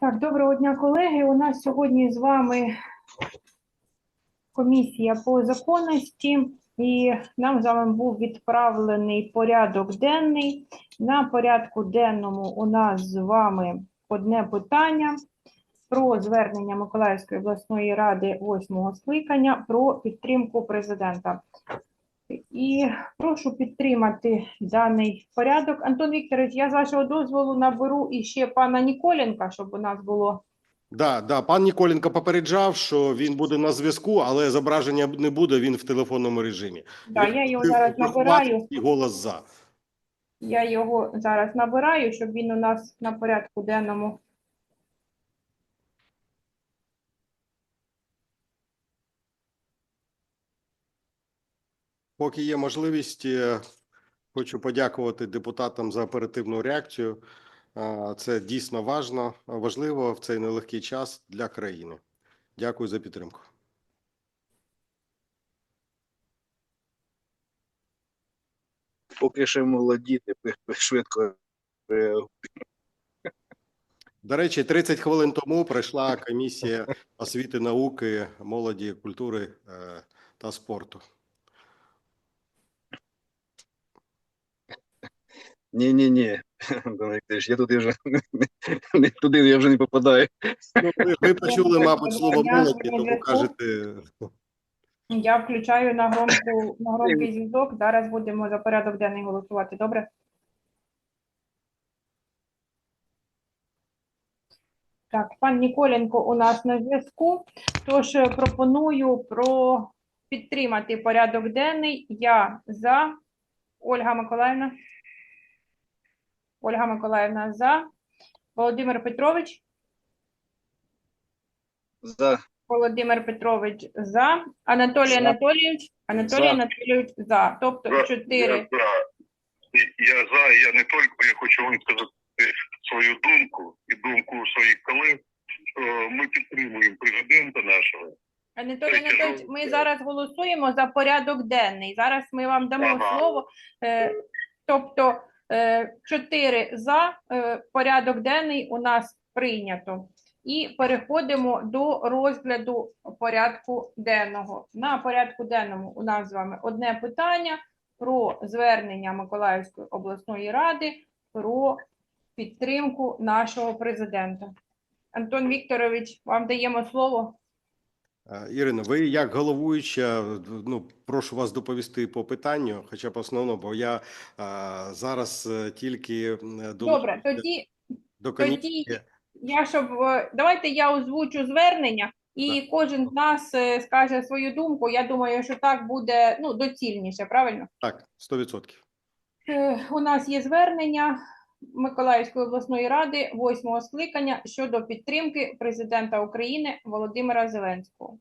Так, доброго дня, колеги. У нас сьогодні з вами комісія по законності, і нам з вами був відправлений порядок денний. На порядку денному у нас з вами одне питання про звернення Миколаївської обласної ради восьмого скликання про підтримку президента. І прошу підтримати даний порядок. Антон Вікторович, я з вашого дозволу наберу іще пана Ніколенка, щоб у нас було. Да, да, пан Ніколенко попереджав, що він буде на зв'язку, але зображення не буде. Він в телефонному режимі. Да, я його зараз набираю. І голос за. Я його зараз набираю, щоб він у нас на порядку денному. Поки є можливість, е, хочу подякувати депутатам за оперативну реакцію. Це дійсно важно, важливо в цей нелегкий час для країни. Дякую за підтримку. поки ще молоді, тепер швидко. До речі, 30 хвилин тому пройшла комісія освіти, науки, молоді, культури е, та спорту. Ні, ні, ні. Я туди вже не туди я вже не попадаю. Ну, ви, ви почули, мабуть, слово молоді, тому кажете. Я включаю на громку на громкий зв'язок. Зараз будемо за порядок денний голосувати. Добре? Так, пан Ніколенко у нас на зв'язку. Тож е, пропоную про підтримати порядок денний. Я за. Ольга Миколаївна. Ольга Миколаївна за. Володимир Петрович. За. Володимир Петрович за. Анатолій За. Анатолійович. Анатолій За. Анатолійович за. Тобто Я- чотири. Я за. І Я за, і я не тільки я хочу висказати свою думку і думку своїх колег, що ми підтримуємо президента нашого. Анатолій Тільки Анатолійович, що- ми зараз голосуємо за порядок денний. Зараз ми вам дамо Ага. слово. Е, тобто е, чотири за е, порядок денний у нас прийнято. І переходимо до розгляду порядку денного. На порядку денному у нас з вами одне питання про звернення Миколаївської обласної ради про підтримку нашого президента. Антон Вікторович, вам даємо слово. Е, Ірино, ви як головуюча, ну прошу вас доповісти по питанню, хоча б основно, бо я е, зараз е, тільки Добре, тоді до тоді я щоб давайте я озвучу звернення, і кожен з нас скаже свою думку. Я думаю, що так буде ну доцільніше, правильно? Так, 100%. Е, У нас є звернення Миколаївської обласної ради восьмого скликання щодо підтримки президента України Володимира Зеленського.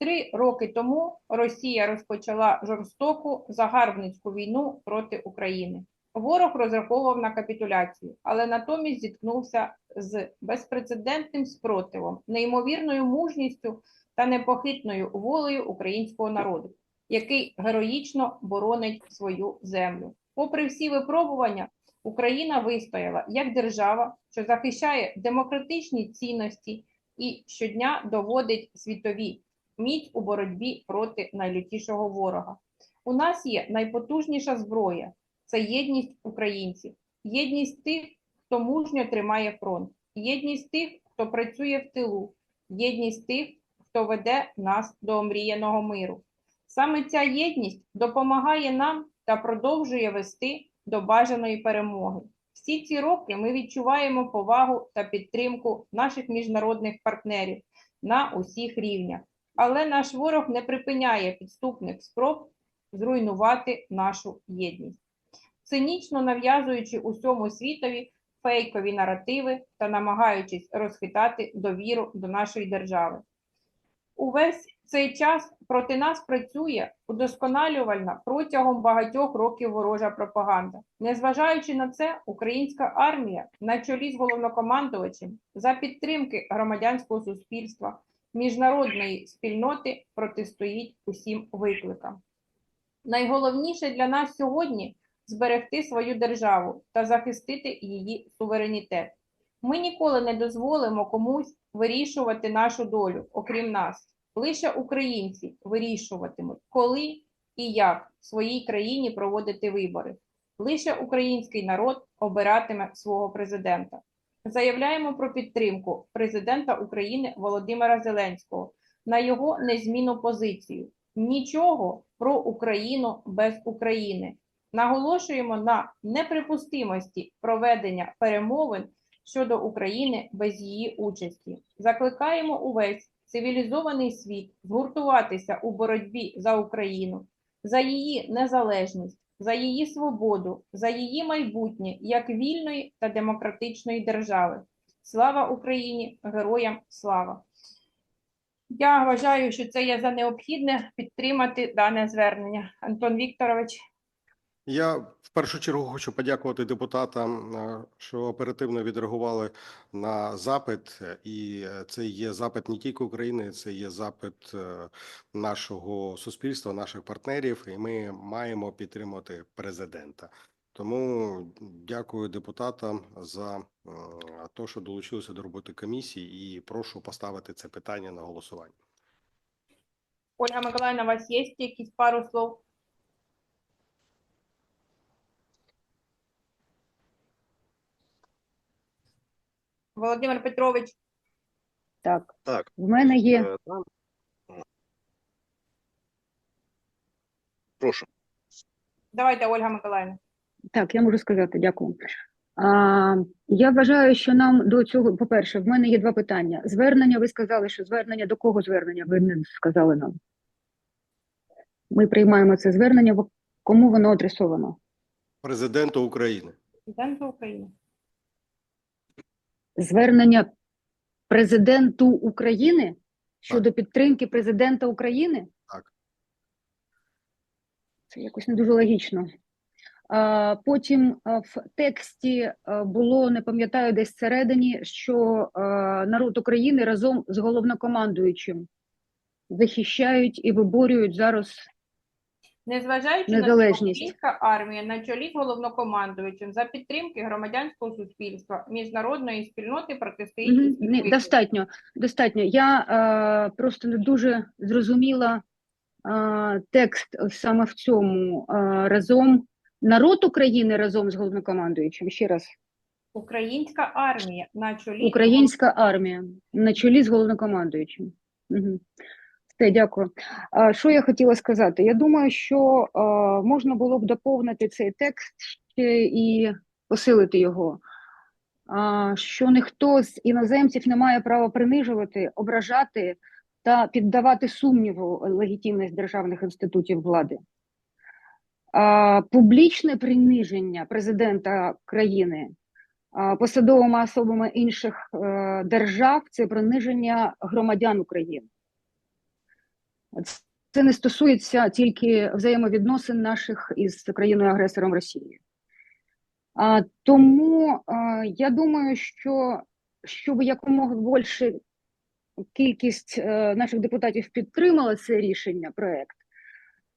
Три роки тому Росія розпочала жорстоку загарбницьку війну проти України. Ворог розраховував на капітуляцію, але натомість зіткнувся з безпрецедентним спротивом, неймовірною мужністю та непохитною волею українського народу, який героїчно боронить свою землю. Попри всі випробування, Україна вистояла як держава, що захищає демократичні цінності і щодня доводить світові міць у боротьбі проти найлютішого ворога. У нас є найпотужніша зброя це єдність українців, єдність тих, хто мужньо тримає фронт, єдність тих, хто працює в тилу, єдність тих, хто веде нас до омріяного миру. Саме ця єдність допомагає нам та продовжує вести до бажаної перемоги. Всі ці роки ми відчуваємо повагу та підтримку наших міжнародних партнерів на усіх рівнях. Але наш ворог не припиняє підступних спроб зруйнувати нашу єдність, цинічно нав'язуючи усьому світові фейкові наративи та намагаючись розхитати довіру до нашої держави. Увесь цей час проти нас працює удосконалювальна протягом багатьох років ворожа пропаганда. Незважаючи на це, українська армія на чолі з головнокомандувачем за підтримки громадянського суспільства, міжнародної спільноти протистоїть усім викликам. Найголовніше для нас сьогодні зберегти свою державу та захистити її суверенітет. Ми ніколи не дозволимо комусь вирішувати нашу долю, окрім нас. Лише українці вирішуватимуть, коли і як в своїй країні проводити вибори. Лише український народ обиратиме свого президента. Заявляємо про підтримку президента України Володимира Зеленського на його незмінну позицію. Нічого про Україну без України. Наголошуємо на неприпустимості проведення перемовин щодо України без її участі. Закликаємо увесь цивілізований світ згуртуватися у боротьбі за Україну, за її незалежність, за її свободу, за її майбутнє як вільної та демократичної держави. Слава Україні! Героям слава! Я вважаю, що це є за необхідне підтримати дане звернення. Антон Вікторович. Я в першу чергу хочу подякувати депутатам, е, що оперативно відреагували на запит. І е, це є запит не тільки України, це є запит е, нашого суспільства, наших партнерів, і ми маємо підтримати президента. Тому дякую депутатам за те, що долучилися до роботи комісії, і прошу поставити це питання на голосування. Ольга Миколаївна, у вас є якісь пару слов? Володимир Петрович, Так, Так, в мене є е, там. Прошу. давайте, Ольга Миколаївна. так, я можу сказати, дякую. А, я вважаю, що нам до цього, по-перше, в мене є два питання. Звернення, ви сказали, що звернення до кого звернення? Ви не сказали нам. Ми приймаємо це звернення, кому воно адресовано? Президенту України. Президенту України. Звернення президенту України щодо підтримки президента України? Так. Це якось не дуже логічно. Потім в тексті було, не пам'ятаю, десь всередині, що народ України разом з головнокомандуючим захищають і виборюють зараз. Незважаючи на Незалежність. це, українська армія на чолі з головнокомандуючим за підтримки громадянського суспільства, міжнародної спільноти протистоїть усім ні, достатньо, достатньо. Я е, просто не дуже зрозуміла е, текст саме в цьому. Е, разом народ України разом з головнокомандуючим. Ще раз, Українська армія на чолі українська армія на чолі з головнокомандуючим. Угу. Все, дякую. Що я хотіла сказати? Я думаю, що можна було б доповнити цей текст і посилити його. Що ніхто з іноземців не має права принижувати, ображати та піддавати сумніву легітимність державних інститутів влади. Публічне приниження президента країни посадовими особами інших е, держав це приниження громадян України. Це не стосується тільки взаємовідносин наших із країною-агресором Росією. А, тому а, я думаю, що щоб якомога більше кількість е, наших депутатів підтримала це рішення, проект,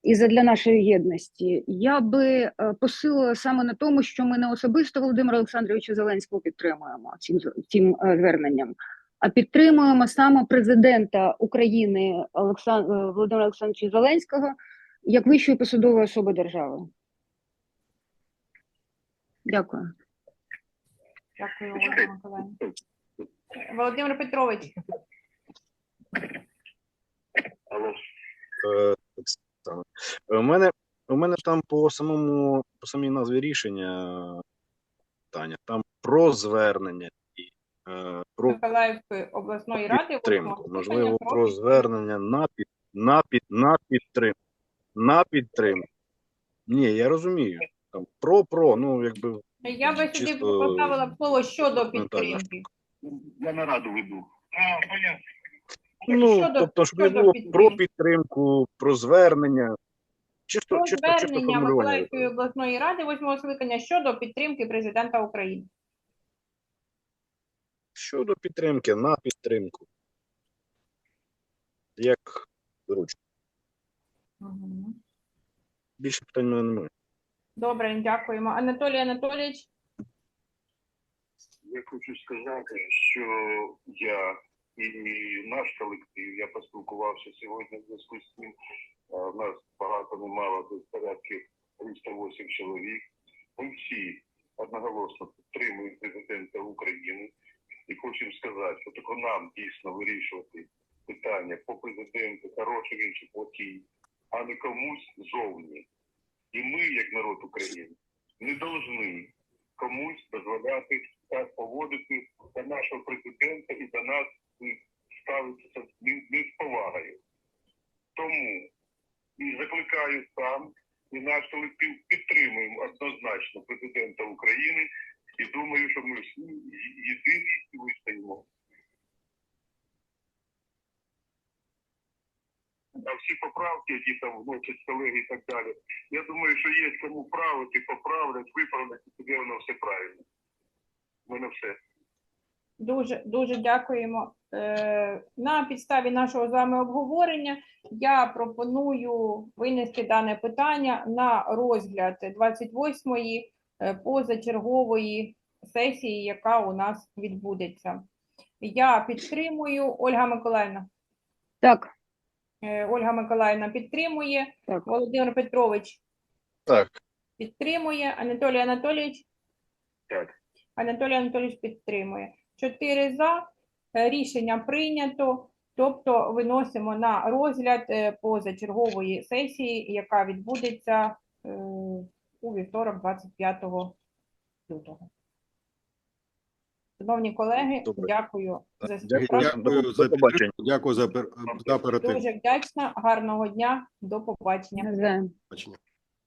і задля нашої єдності, я би е, посилила саме на тому, що ми не особисто Володимира Олександровича Зеленського підтримуємо цим, цим е, зверненням, а підтримуємо саме президента України Олексан... е, Володимира Олександровича Зеленського як вищої посадової особи держави. Дякую. Дякую, Миколаївна. Володимир Петрович, Алло. Е. Е, У мене, у мене там по самому по самій назві рішення Таня, там про звернення і е, про Миколаївської обласної ради підтримку. Можливо, про звернення на під на під на підтримку. На підтримку. Ні, я розумію. Там про про, ну якби Я би сюди чисто поставила слово щодо підтримки. Я на раду веду. А, понятно. ну щодо- тобто, щоб не щодо було підтримки. про підтримку, про звернення. Чисто, Про чисто, чисто звернення формулювання. Миколаївської обласної ради восьмого скликання щодо підтримки президента України. Щодо підтримки, на підтримку. Як зручно. Більше питань в мене немає. Добре, дякуємо. Анатолій Анатолійович, Я хочу сказати, що я і наш колектив, я поспілкувався сьогодні в зв'язку з цим. е, У нас багато немало десь порядків 308 чоловік. Ми всі одноголосно підтримуємо президента України і хочемо сказати, що тільки нам дійсно вирішувати питання по президенту, хороший він чи плохий, а не комусь зовні. І ми, як народ України, не повинні комусь дозволяти так поводити до нашого президента і до нас ставитися не з повагою. Тому і закликаю сам і наш колектив підтримуємо однозначно президента України і думаю, що ми всі єдині і вистоїмо. А всі поправки, які там вносять колеги і так далі, я думаю, що є кому правити, поправлять, виправлять, і тоді воно все правильно. У мене все. Дуже дуже дякуємо. Е, на підставі нашого з вами обговорення я пропоную винести дане питання на розгляд 28-ї е, позачергової сесії, яка у нас відбудеться. Я підтримую Ольга Миколаївна. Так, Е, Ольга Миколаївна підтримує. так. Володимир Петрович Так. підтримує. Анатолій Анатолійович. Так. Анатолій Анатолійович підтримує. Чотири за. Е, Рішення прийнято. Тобто виносимо на розгляд е, позачергової сесії, яка відбудеться е, у вівторок, 25 лютого. Шановні колеги, Добре. дякую за співпрацю. Дякую за побачення. підтримку, дякую за пер- за оперативність. Дуже вдячна. Гарного дня. До побачення. Навзаєм. бачення.